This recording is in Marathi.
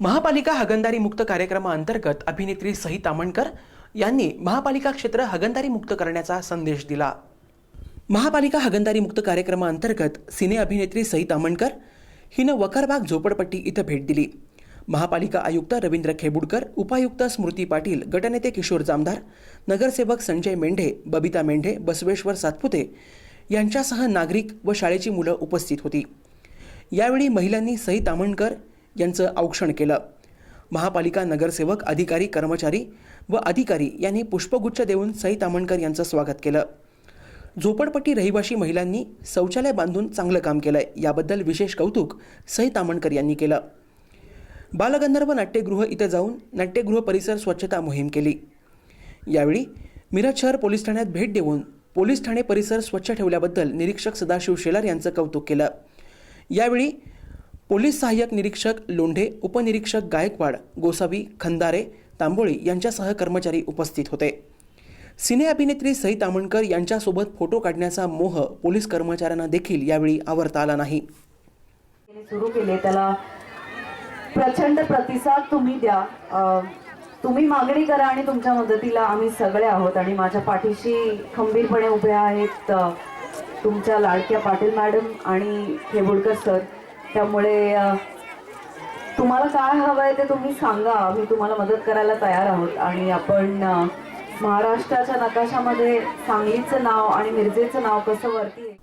महापालिका हगणदारी मुक्त कार्यक्रमाअंतर्गत अभिनेत्री सई तामणकर यांनी महापालिका क्षेत्र हगणदारी मुक्त करण्याचा संदेश दिला. महापालिका हगणदारी मुक्त कार्यक्रमाअंतर्गत सिने अभिनेत्री सई तामणकर हिनं वकारबाग झोपडपट्टी इथं भेट दिली. महापालिका आयुक्त रवींद्र खेबुडकर उपायुक्त स्मृती पाटील गटनेते किशोर जामदार नगरसेवक संजय मेंढे बबिता मेंढे बसवेश्वर सातपुते यांच्यासह नागरिक व शाळेची मुलं उपस्थित होती. यावेळी महिलांनी सई तामणकर यांचं औक्षण केलं. महापालिका नगरसेवक अधिकारी कर्मचारी व अधिकारी यांनी पुष्पगुच्छ देऊन सई तामणकर यांचं स्वागत केलं. झोपडपट्टी रहिवाशी महिलांनी शौचालय बांधून चांगलं काम केलंय याबद्दल विशेष कौतुक सई तामणकर यांनी केलं. बालगंधर्व नाट्यगृह इथं जाऊन नाट्यगृह परिसर स्वच्छता मोहीम केली. यावेळी मिरज शहर पोलीस ठाण्यात भेट देऊन पोलीस ठाणे परिसर स्वच्छ ठेवल्याबद्दल निरीक्षक सदाशिव शेलार यांचं कौतुक केलं. यावेळी पोलीस सहाय्यक निरीक्षक लोंढे उपनिरीक्षक गायकवाड गोसावी खंदारे तांबोळी यांच्यासह कर्मचारी उपस्थित होते. सिने अभिनेत्री सई तामणकर यांच्यासोबत फोटो काढण्याचा मोह पोलीस कर्मचाऱ्यांना देखील यावेळी आवरता आला नाही. सुरू केले त्याला प्रचंड प्रतिसाद तुम्ही द्या. तुम्ही मागणी करा आणि तुमच्या मदतीला आम्ही सगळे आहोत आणि माझ्या पाठीशी खंबीरपणे उभे आहेत तुमच्या लाडक्या पाटील मॅडम आणि खेबुडकर सर. त्यामुळे तुम्हाला काय हवं आहे ते तुम्ही सांगा. मी तुम्हाला मदत करायला तयार आहोत. आणि आपण महाराष्ट्राच्या नकाशामध्ये सांगलीचं नाव आणि मिरजेचं नाव कसं वरती आहे.